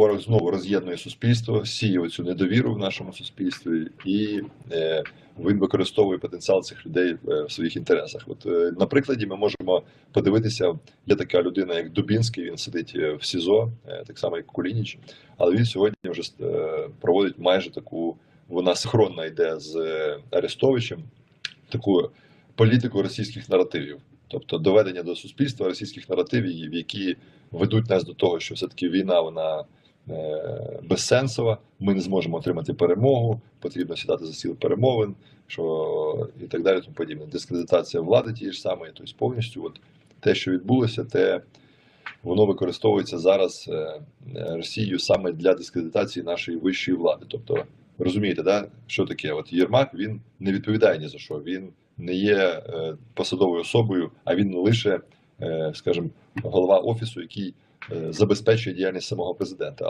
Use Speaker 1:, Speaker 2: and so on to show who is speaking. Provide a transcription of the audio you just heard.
Speaker 1: Ворог знову роз'єднує суспільство, сіє цю недовіру в нашому суспільстві, і е, він використовує потенціал цих людей е, в своїх інтересах. От е, на прикладі ми можемо подивитися, є така людина, як Дубінський. Він сидить е, в СІЗО, е, так само як Кулініч, але він сьогодні вже е, проводить майже таку. Вона синхронно йде з Арестовичем, таку політику російських наративів, тобто доведення до суспільства російських наративів, які ведуть нас до того, що все таки війна вона безсенсова. Ми не зможемо отримати перемогу, потрібно сідати за стіл перемовин, що і так далі. Тому подібне. Дискредитація влади тієї ж самої, тобто повністю, от те, що відбулося, те воно використовується зараз е, е, Росією саме для дискредитації нашої вищої влади. Тобто, розумієте, да, що таке? От Єрмак він не відповідає ні за що. Він не є е, посадовою особою, а він лише, е, скажімо, голова офісу, який е, забезпечує діяльність самого президента.